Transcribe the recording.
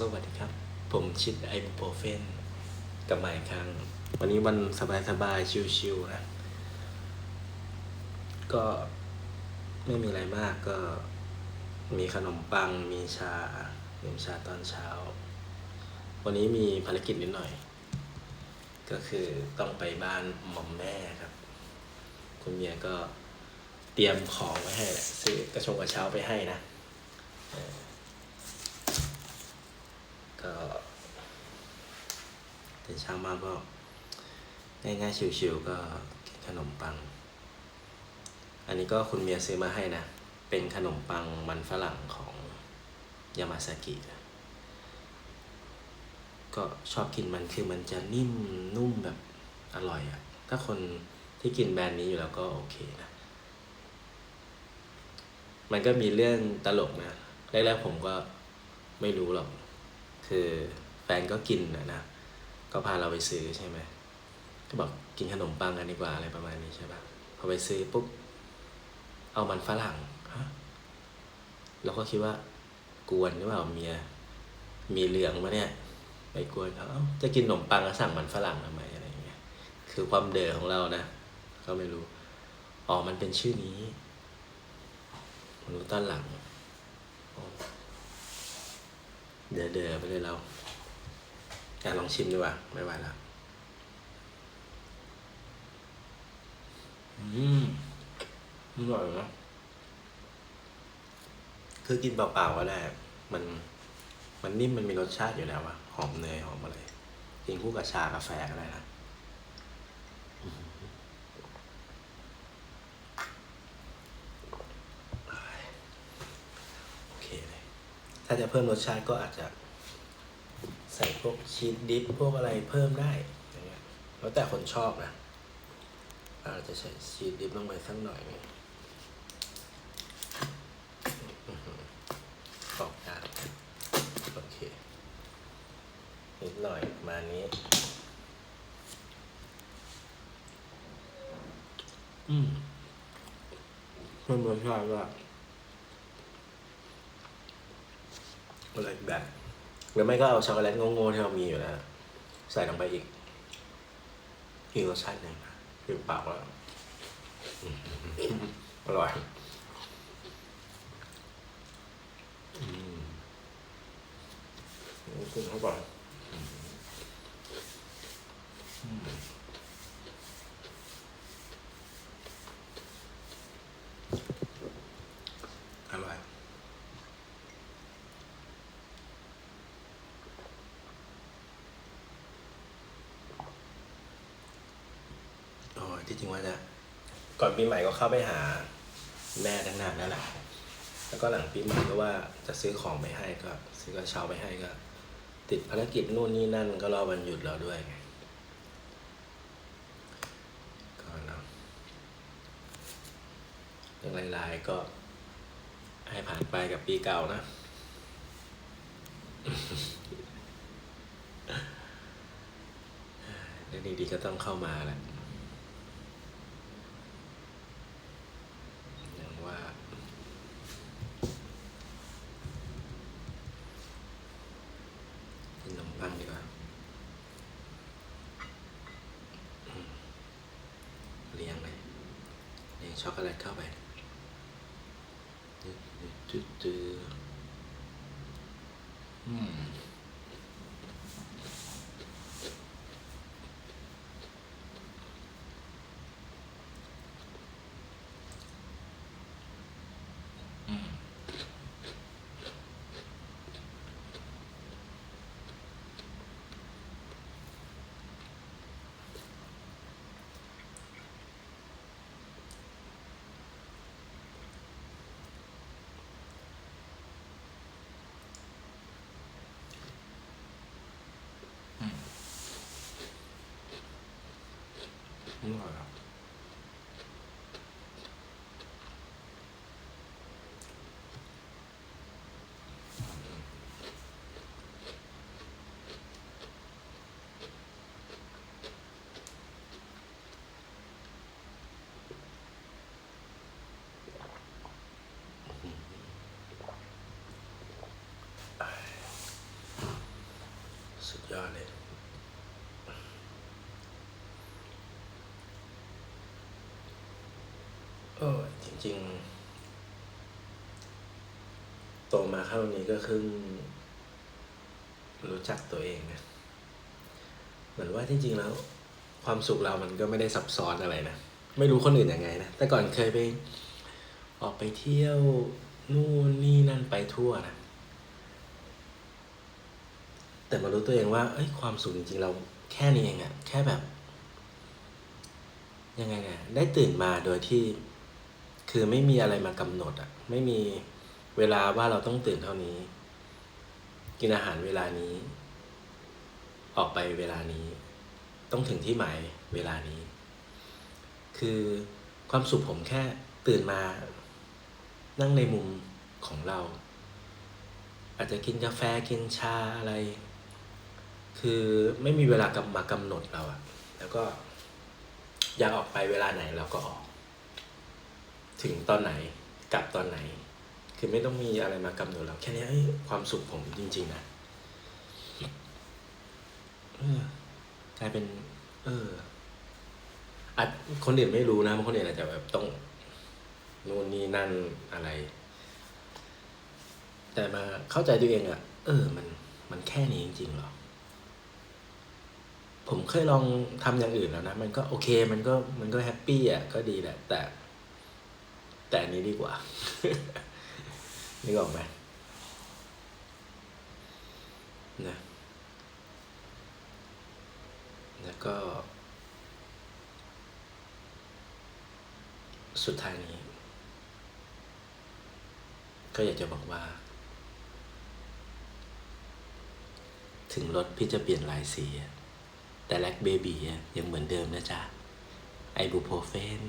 สวัสดีครับ ผมชิดไอบูโปรเฟนกลับมาอีกครั้ง วันนี้วันสบายๆ ชิวๆนะ ก็ไม่มีอะไรมากก็มีขนมปัง มีชาดื่มชาตอนเช้า วันนี้มีภารกิจนิดหน่อย ก็คือต้องไปบ้านหม่อมแม่ครับ คุณเมียก็เตรียมของไว้ให้แหละซื้อกระชงกระเช้าไปให้นะ ก็ ตื่นเช้ามาก็ ง่ายๆชิวๆก็กินขนมปัง อันนี้ก็คุณเมียซื้อมาให้นะ เป็นขนมปังมันฝรั่งของยามาซากิก็ชอบกินมันคือมันจะนิ่มนุ่มแบบอร่อยอะถ้าคนที่กินแบรนด์นี้อยู่แล้วก็โอเคนะ มันก็มีเรื่องตลกนะ แรกๆผมก็ไม่รู้หรอก คือแฟนก็กินนะนะ ก็พาเราไปซื้อใช่ไหมก็บอกกินขนมปังกันดีกว่าอะไรประมาณนี้ใช่ปะพอไปซื้อปุ๊บเอามันฝรั่งฮะเราก็คิดว่ากวนหรือเปล่าเมียมีเหลืองมาเนี่ยไปกวนเขาเอ้าจะกินขนมปังแล้วสั่งมันฝรั่งทำไมอะไรอย่างเงี้ยคือความเด๋อของเรานะ ก็ไม่รู้อ๋อมันเป็นชื่อนี้มรู้ตอนหลังเด๋อเดอไปเลยเรา อยากลองชิมดีกว่า ไม่ไหวแล้วอืมอร่อยนะคือกินเปล่าๆก็ได้ มัน มันนิ่มมันมีรสชาติอยู่แล้วอะหอมเนยหอมอะไรกินคู่กับชากาแฟก็ได้นะอืมโอเคเลย ถ้าจะเพิ่มรสชาติก็อาจจะ ใส่พวกชีสดิฟพวกอะไรเพิ่มได้อย่างเงี้ยแล้วแต่คนชอบนะอาจจะใส่ชีสดิบลงไปสักหน่อยหนึงอื้อหือออกยากโอเค นิดหน่อยประมาณนี้ อืมเพิ่มรสชาติว่าอะไรแบบ หรือไม่ก็เอาช็อกโกแลตโง่ๆที่เรามีอยู่แล้ว ใส่ลงไปอีกอีกรสชาติหนึ่งนะคือปากแล้วอืมอร่อยอืมกินเข้าไปอืมอืมอร่อย โอ้ย ที่จริงว่าจะก่อนปีใหม่ก็เข้าไปหาแม่ตั้งนานแล้วแหละ แล้วก็หลังปีใหม่ก็ว่าจะซื้อของไปให้ก็ซื้อกระเช้าไปให้ก็ ติดภารกิจนู่นนี่นั่นก็รอวันหยุดเราด้วยไงก็เนาะเรื่องลายๆก็ให้ผ่านไปกับปีเก่านะเรื่องดีๆก็ต้องเข้ามาแหละ อย่างว่ากินขนมปังดีกว่าอืมเลี้ยงเลยเลี้ยง ช็อกโกแลตเข้าไปตึ๊ดตึ๊ดตึ๊ดตึ๊ดอืม อร่อ ออจริง ๆ โตมาเข้านี้ก็คือรู้จักตัวเองนะเหมือนว่าที่จริงแล้ว ความสุขเรามันก็ไม่ได้ซับซ้อนอะไรนะ ไม่รู้คนอื่นยังไงนะ แต่ก่อนเคยไป ออกไปเที่ยวนู่นนี่นั่นไปทั่วนะแต่มารู้ตัวเองว่า เอ้ยความสุขจริงๆเราแค่นี้เองอะแค่แบบ ยังไงอะได้ตื่นมาโดยที่ คือไม่มีอะไรมากำหนดอะไม่มีเวลาว่าเราต้องตื่นเท่านี้ กินอาหารเวลานี้ ออกไปเวลานี้ ต้องถึงที่หมายเวลานี้ คือความสุขผมแค่ตื่นมา นั่งในมุมของเรา อาจจะกินกาแฟกินชาอะไร คือไม่มีเวลากำมากำหนดเราอะแล้วก็อยากออกไปเวลาไหนเราก็ออก ถึงตอนไหนกลับตอนไหน คือไม่ต้องมีอะไรมากำหนดเราแค่นี้ความสุขผมจริง ๆ นะกลายเป็น เอออาจคนอื่นไม่รู้นะบางคนอื่นอาจจะแบบต้องนู่นนี่นั่นอะไร แต่มาเข้าใจตัวเองอะเออ มัน มันแค่นี้จริงๆหรอ ผมเคยลองทำอย่างอื่นแล้วนะ มันก็โอเค มันก็ มันก็แฮปปี้อะก็ดีแหละ แต่ แต่อันนี้ดีกว่านึกออกไหมนะแล้วก็ สุดท้ายนี้ ก็อยากจะบอกว่า ถึงรถพี่จะเปลี่ยนลายสีแต่แลกเบบียังเหมือนเดิมนะจ๊ะ ไอบูโพรเฟน